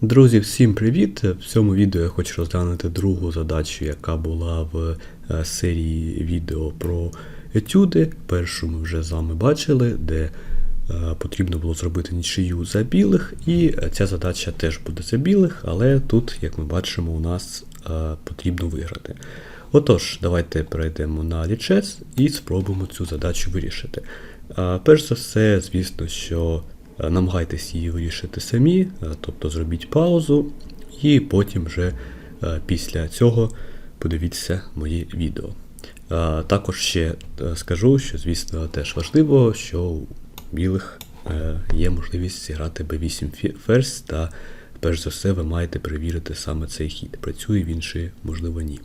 Друзі, всім привіт! В цьому відео я хочу розглянути другу задачу, яка була в е, серії відео про етюди. Першу ми вже з вами бачили, де е, потрібно було зробити нічию за білих, і ця задача теж буде за білих, але тут, як ми бачимо, у нас е, потрібно виграти. Отож, давайте перейдемо на лічес і спробуємо цю задачу вирішити. Перш за все, звісно, що намагайтесь її вирішити самі, е, тобто зробіть паузу, і потім вже е, після цього подивіться мої відео. Е, Також ще е, скажу, що, звісно, теж важливо, що у білих е, є можливість зіграти b8 фі- ферзь, та перш за все ви маєте перевірити саме цей хід. Працює він чи, можливо, ні.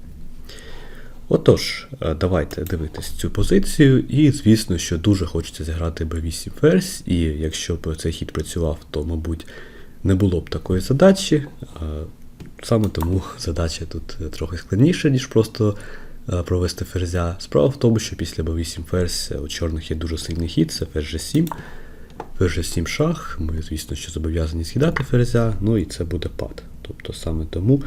Отож, е, давайте дивитись цю позицію, і звісно, що дуже хочеться зіграти b8 ферзь, і якщо б цей хід працював, то, мабуть, не було б такої задачі. Е, Саме тому задача тут трохи складніша, ніж просто е, провести ферзя. Справа в тому, що після b8 ферзь у чорних є дуже сильний хід, це ферзь g7. Ферзь g7 шах. Ми, звісно, що зобов'язані з'їдати ферзя, ну і це буде пад. Тобто саме тому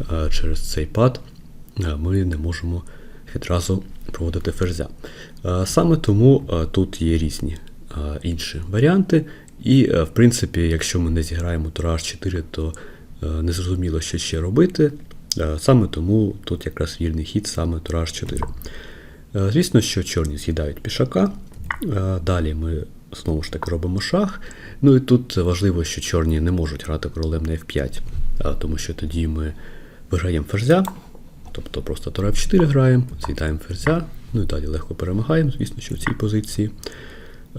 е, через цей пад е, ми не можемо відразу проводити ферзя. Е, Саме тому е, тут є різні е, інші варіанти. І, е, в принципі, якщо ми не зіграємо тура H4, то е, не зрозуміло, що ще робити. Е, Саме тому тут якраз вільний хід саме тура H4. Е, Звісно, що чорні з'їдають пішака. Е, Далі ми знову ж таки робимо шах. Ну і тут важливо, що чорні не можуть грати королем на F5, е, тому що тоді ми виграємо ферзя, тобто просто тура F4 граємо, з'їдаємо ферзя, ну і далі легко перемагаємо, звісно, що в цій позиції.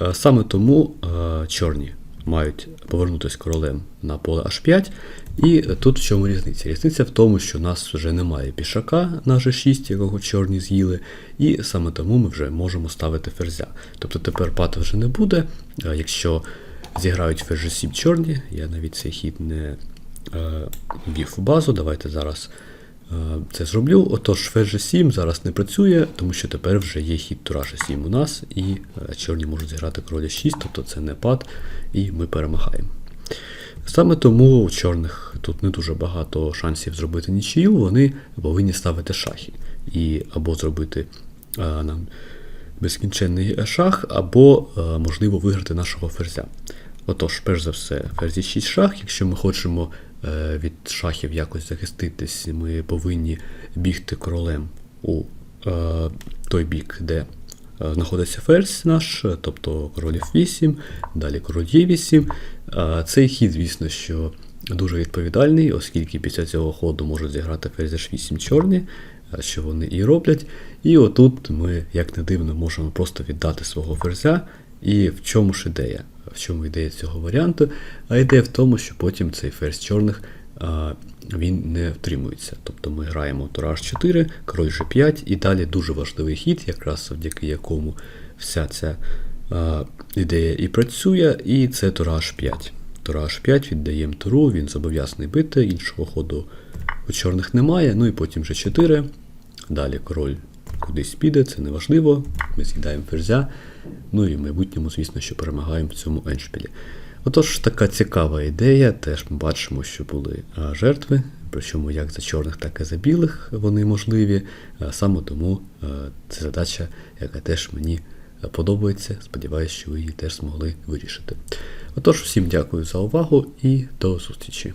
Е, Саме тому е, чорні мають повернутися королем на поле H5. І тут в чому різниця? Різниця в тому, що у нас вже немає пішака на G6, якого чорні з'їли, і саме тому ми вже можемо ставити ферзя. Тобто тепер пата вже не буде. Е, Якщо зіграють ферзь G7 чорні, я навіть цей хід не ввів у базу. Давайте зараз це зроблю. Отож, ферзь G7 зараз не працює, тому що тепер вже є хід тура G7 у нас, і е, чорні можуть зіграти короля 6, тобто це не пад, і ми перемагаємо. Саме тому у чорних тут не дуже багато шансів зробити нічию, вони повинні ставити шахи. І або зробити е, нам безкінченний шах, або е, можливо виграти нашого ферзя. Отож, перш за все, ферзі 6 шах. Якщо ми хочемо е, від шахів якось захиститись, ми повинні бігти королем у е, той бік, де е, знаходиться ферзь наш, е, тобто король F8, далі король Е8. Е, Цей хід, звісно, що дуже відповідальний, оскільки після цього ходу можуть зіграти ферзь H8 чорні, е, що вони і роблять. І отут ми, як не дивно, можемо просто віддати свого ферзя. І в чому ж ідея? В чому ідея цього варіанту? А ідея в тому, що потім цей ферзь чорних а, він не втримується. Тобто ми граємо тура H4, король G5, і далі дуже важливий хід, якраз завдяки якому вся ця а, ідея і працює, і це тура H5. Тура H5 віддаємо туру, він зобов'язаний бити, іншого ходу у чорних немає. Ну і потім G4. Далі король кудись піде, це не важливо. Ми з'їдаємо ферзя. Ну і в майбутньому, звісно, що перемагаємо в цьому еншпілі. Отож, така цікава ідея. Теж ми бачимо, що були жертви, причому як за чорних, так і за білих вони можливі. Саме тому це задача, яка теж мені подобається. Сподіваюся, що ви її теж змогли вирішити. Отож, всім дякую за увагу і до зустрічі.